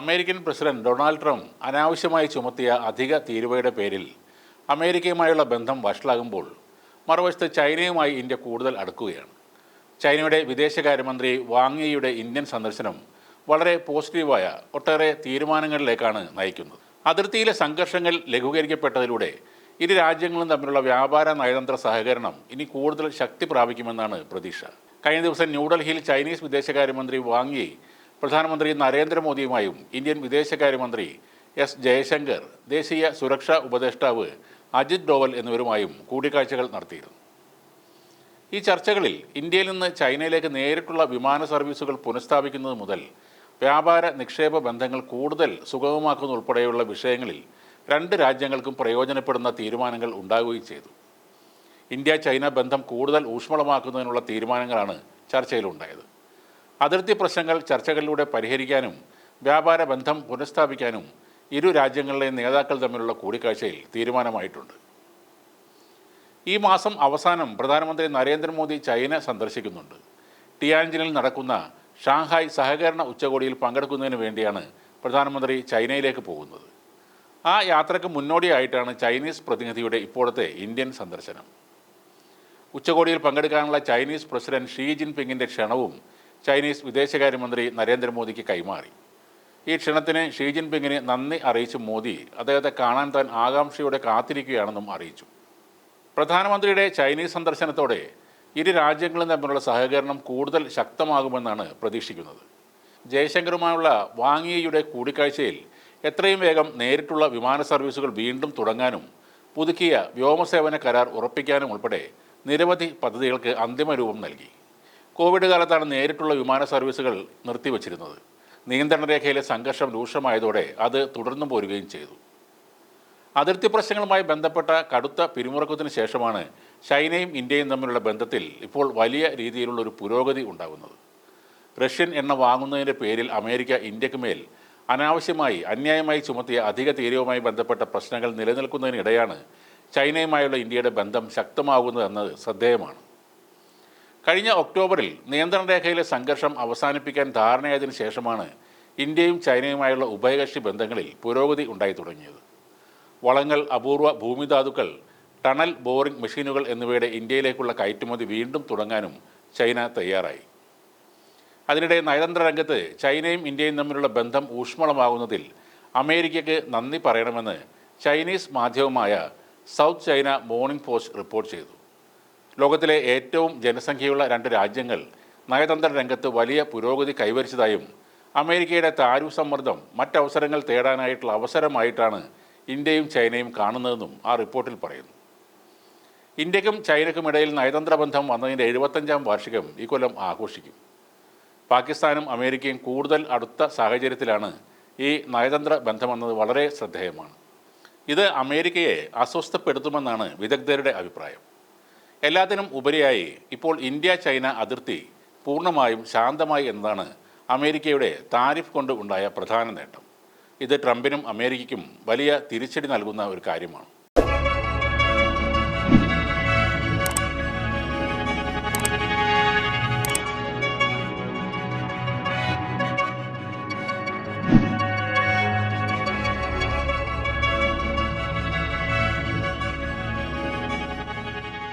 American president Donald Trump അനാവശ്യമായി ചുമത്തിയ അധിക തീരുവയുടെ പേരിൽ അമേരിക്കയുമായുള്ള ബന്ധം വഷളാകുമ്പോൾ മറുവശത്ത് ചൈനയുമായി ഇന്ത്യ കൂടുതൽ അടുക്കുകയാണ്. ചൈനയുടെ വിദേശകാര്യമന്ത്രി വാങ്യിയുടെ ഇന്ത്യൻ സന്ദർശനം വളരെ പോസിറ്റീവായ ഒട്ടേറെ തീരുമാനങ്ങളിലേക്കാണ് നയിക്കുന്നത്. അതിർത്തിയിലെ സംഘർഷങ്ങൾ ലഘൂകരിക്കപ്പെട്ടതിലൂടെ ഇരു രാജ്യങ്ങളും തമ്മിലുള്ള വ്യാപാര നയതന്ത്ര സഹകരണം ഇനി കൂടുതൽ ശക്തി പ്രാപിക്കുമെന്നാണ് പ്രതീക്ഷ. കഴിഞ്ഞ ദിവസം ന്യൂഡൽഹിയിൽ ചൈനീസ് വിദേശകാര്യമന്ത്രി വാങ്യി പ്രധാനമന്ത്രി നരേന്ദ്രമോദിയുമായും ഇന്ത്യൻ വിദേശകാര്യമന്ത്രി എസ് ജയശങ്കർ ദേശീയ സുരക്ഷാ ഉപദേഷ്ടാവ് അജിത് ഡോവൽ എന്നിവരുമായും കൂടിക്കാഴ്ചകൾ നടത്തിയിരുന്നു. ഈ ചർച്ചകളിൽ ഇന്ത്യയിൽ നിന്ന് ചൈനയിലേക്ക് നേരിട്ടുള്ള വിമാന സർവീസുകൾ പുനഃസ്ഥാപിക്കുന്നത് മുതൽ വ്യാപാര നിക്ഷേപ ബന്ധങ്ങൾ കൂടുതൽ സുഗമമാക്കുന്ന ഉൾപ്പെടെയുള്ള വിഷയങ്ങളിൽ രണ്ട് രാജ്യങ്ങൾക്കും പ്രയോജനപ്പെടുന്ന തീരുമാനങ്ങൾ ഉണ്ടാകുകയും ചെയ്തു. ഇന്ത്യ ചൈന ബന്ധം കൂടുതൽ ഊഷ്മളമാക്കുന്നതിനുള്ള തീരുമാനങ്ങളാണ് ചർച്ചയിലുണ്ടായത്. അതിർത്തി പ്രശ്നങ്ങൾ ചർച്ചകളിലൂടെ പരിഹരിക്കാനും വ്യാപാര ബന്ധം പുനഃസ്ഥാപിക്കാനും ഇരു രാജ്യങ്ങളിലെയും നേതാക്കൾ തമ്മിലുള്ള കൂടിക്കാഴ്ചയിൽ തീരുമാനമായിട്ടുണ്ട്. ഈ മാസം അവസാനം പ്രധാനമന്ത്രി നരേന്ദ്രമോദി ചൈന സന്ദർശിക്കുന്നുണ്ട്. ടിയാൻജിനിൽ നടക്കുന്ന ഷാങ്ഹായ് സഹകരണ ഉച്ചകോടിയിൽ പങ്കെടുക്കുന്നതിന് വേണ്ടിയാണ് പ്രധാനമന്ത്രി ചൈനയിലേക്ക് പോകുന്നത്. ആ യാത്രയ്ക്ക് മുന്നോടിയായിട്ടാണ് ചൈനീസ് പ്രതിനിധിയുടെ ഇപ്പോഴത്തെ ഇന്ത്യൻ സന്ദർശനം. ഉച്ചകോടിയിൽ പങ്കെടുക്കാനുള്ള ചൈനീസ് പ്രസിഡന്റ് ഷീ ജിൻപിങ്ങിന്റെ ക്ഷണവും ചൈനീസ് വിദേശകാര്യമന്ത്രി നരേന്ദ്രമോദിക്ക് കൈമാറി. ഈ ക്ഷണത്തിന് ഷീ ജിൻപിങ്ങിന് നന്ദി അറിയിച്ച മോദി അദ്ദേഹത്തെ കാണാൻ താൻ ആകാംക്ഷയോടെ കാത്തിരിക്കുകയാണെന്നും അറിയിച്ചു. പ്രധാനമന്ത്രിയുടെ ചൈനീസ് സന്ദർശനത്തോടെ ഇരു രാജ്യങ്ങളും തമ്മിലുള്ള സഹകരണം കൂടുതൽ ശക്തമാകുമെന്നാണ് പ്രതീക്ഷിക്കുന്നത്. ജയശങ്കറുമായുള്ള വാങ്ങിയയുടെ കൂടിക്കാഴ്ചയിൽ എത്രയും വേഗം നേരിട്ടുള്ള വിമാന സർവീസുകൾ വീണ്ടും തുടങ്ങാനും പുതുക്കിയ വ്യോമസേവന കരാർ ഉറപ്പിക്കാനും ഉൾപ്പെടെ നിരവധി പദ്ധതികൾക്ക് അന്തിമ രൂപം നൽകി. കോവിഡ് കാലത്താണ് നേരിട്ടുള്ള വിമാന സർവീസുകൾ നിർത്തിവച്ചിരുന്നത്. നിയന്ത്രണ രേഖയിലെ സംഘർഷം രൂക്ഷമായതോടെ അത് തുടർന്നു പോരുകയും ചെയ്തു. അതിർത്തി പ്രശ്നങ്ങളുമായി ബന്ധപ്പെട്ട കടുത്ത പിരിമുറക്കത്തിന് ശേഷമാണ് ചൈനയും ഇന്ത്യയും തമ്മിലുള്ള ബന്ധത്തിൽ ഇപ്പോൾ വലിയ രീതിയിലുള്ള ഒരു പുരോഗതി ഉണ്ടാകുന്നത്. റഷ്യൻ എണ്ണ വാങ്ങുന്നതിന്റെ പേരിൽ അമേരിക്ക ഇന്ത്യയ്ക്ക് മേൽ അനാവശ്യമായി അന്യായമായി ചുമത്തിയ അധിക തീരവുമായി ബന്ധപ്പെട്ട പ്രശ്നങ്ങൾ നിലനിൽക്കുന്നതിനിടെയാണ് ചൈനയുമായുള്ള ഇന്ത്യയുടെ ബന്ധം ശക്തമാകുന്നത് എന്നത് ശ്രദ്ധേയമാണ്. കഴിഞ്ഞ ഒക്ടോബറിൽ നിയന്ത്രണ രേഖയിലെ സംഘർഷം അവസാനിപ്പിക്കാൻ ധാരണയായതിനു ശേഷമാണ് ഇന്ത്യയും ചൈനയുമായുള്ള ഉഭയകക്ഷി ബന്ധങ്ങളിൽ പുരോഗതി ഉണ്ടായി തുടങ്ങിയത്. വളങ്ങൾ അപൂർവ ഭൂമിധാതുക്കൾ ടണൽ ബോറിംഗ് മെഷീനുകൾ എന്നിവയുടെ ഇന്ത്യയിലേക്കുള്ള കയറ്റുമതി വീണ്ടും തുടങ്ങാനും ചൈന തയ്യാറായി. അതിനിടെ നയതന്ത്ര രംഗത്ത് ചൈനയും ഇന്ത്യയും തമ്മിലുള്ള ബന്ധം ഊഷ്മളമാകുന്നതിൽ അമേരിക്കയ്ക്ക് നന്ദി പറയണമെന്ന് ചൈനീസ് മാധ്യമമായ South China Morning Post report ചെയ്തു. ലോകത്തിലെ ഏറ്റവും ജനസംഖ്യയുള്ള രണ്ട് രാജ്യങ്ങൾ നയതന്ത്ര രംഗത്ത് വലിയ പുരോഗതി കൈവരിച്ചതായും അമേരിക്കയുടെ താരു സമ്മർദ്ദം മറ്റവസരങ്ങൾ തേടാനായിട്ടുള്ള അവസരമായിട്ടാണ് ഇന്ത്യയും ചൈനയും കാണുന്നതെന്നും ആ റിപ്പോർട്ടിൽ പറയുന്നു. ഇന്ത്യക്കും ചൈനയ്ക്കും ഇടയിൽ നയതന്ത്ര ബന്ധം വന്നതിന്റെ എഴുപത്തഞ്ചാം വാർഷികം ഈ കൊല്ലം ആഘോഷിക്കും. പാകിസ്ഥാനും അമേരിക്കയും കൂടുതൽ അടുത്ത സാഹചര്യത്തിലാണ് ഈ നയതന്ത്ര ബന്ധമെന്നത് വളരെ ശ്രദ്ധേയമാണ്. ഇത് അമേരിക്കയെ അസ്വസ്ഥപ്പെടുത്തുമെന്നാണ് വിദഗ്ധരുടെ അഭിപ്രായം. എല്ലാത്തിനും ഉപരിയായി ഇപ്പോൾ ഇന്ത്യ ചൈന അതിർത്തി പൂർണമായും ശാന്തമായി എന്നതാണ് അമേരിക്കയുടെ താരിഫ് കൊണ്ട് ഉണ്ടായ പ്രധാന നേട്ടം. ഇത് ട്രംപിനും അമേരിക്കയ്ക്കും വലിയ തിരിച്ചടി നൽകുന്ന ഒരു കാര്യമാണ്.